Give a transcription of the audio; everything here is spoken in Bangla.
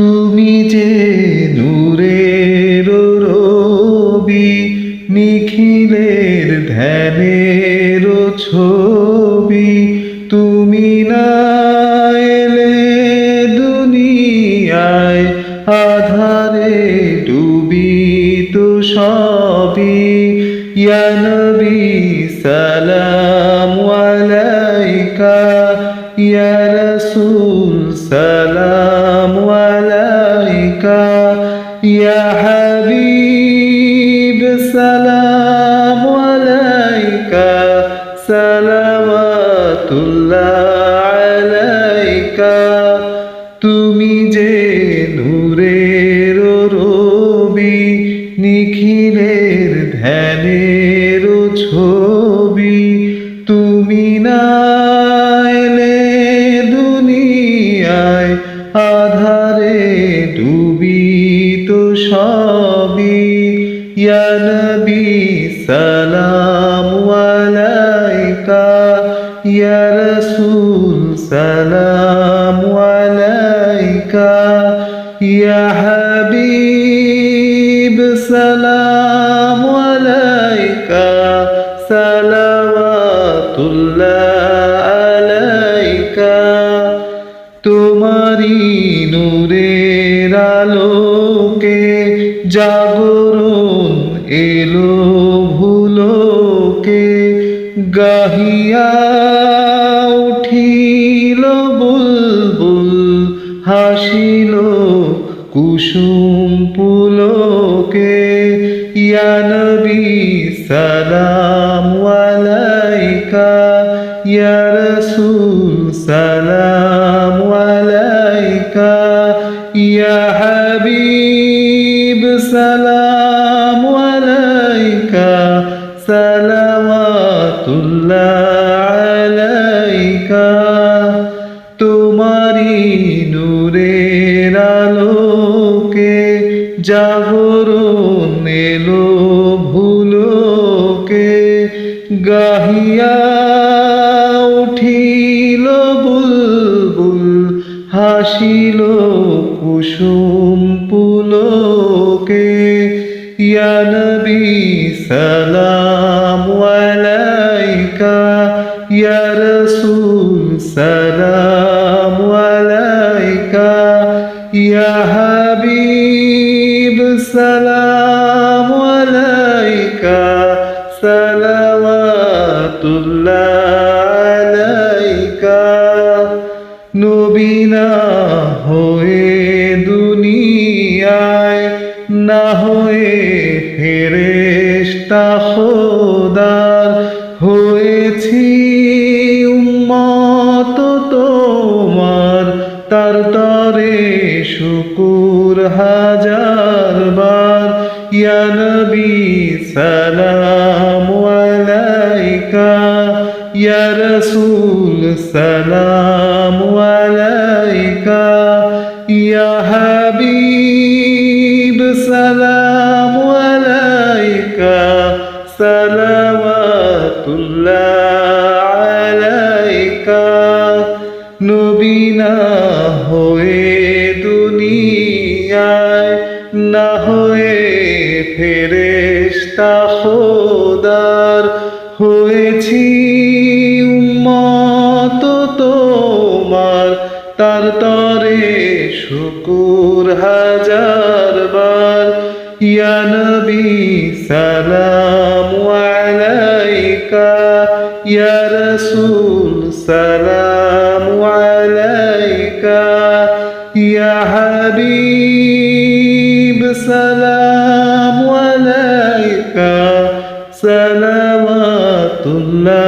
তুমি যে নূরের রবি, নিখিলের ধ্যানের ছবি, তুমি না এলে দুনিয়ায় আধারে ডুবি তো সবই। নবী সালাম আলাইকা, ইয়া হাবিব সালাম আলাইকা সালাওয়াতুল্লাহ আলাইকা তুমি যে নূরের রবি নিখিলের ধ্যানের ছবি। সালাম আলাইকা ইয়া রাসূল সালাম আলাইকা ইয়া হাবিব সালাম আলাইকা সালাওয়াতুল্লাহ আলাইকা তোমারি নূরের আলোকে জাগরণ গাহিয়া উঠিল বুলবুল, হাসিল কুসুম পুলকে, ইয়া নবী সালাম আলাইকা, ইয়া রাসূল সালাম আলাইকা, ইয়া হাবিব সালাম আলাইকা সালাওয়াতুল্লাহ আলাইকা তোমারি নূরের আলোকে জাগরণ এলো ভুলোকে, গাহিয়া উঠিল বুলবুল, হাসিল কুসুম পুলকে। ইয়া নবী সালাম রাসূল সালাম আলাইকা, ইয়া হাবিব সালাম আলাইকা, সালাওয়াতুল্লাহ আলাইকা। নবীনা হয়ে দুনিয়ায়, না হয়ে ফেরেশতা খোদার তরে শুকুর হাজার বার। ইয়া নবী সালাম আলাইকা, ইয়া রাসূল সালাম আলাইকা, ইয়া হাবিব সালাম আলাইকা, সালাওয়াতুল্লাহ আলাইকা। নবীনা হয়ে ফেরেশতা খোদার হয়েছি, উম্মত তোমার। তার তরে শুকুর হাজার বার। ইয়া নবী সালাম আলাইকা, ইয়া রাসূল সালাম আলাইকা, ইয়া হাবিব তুল্লা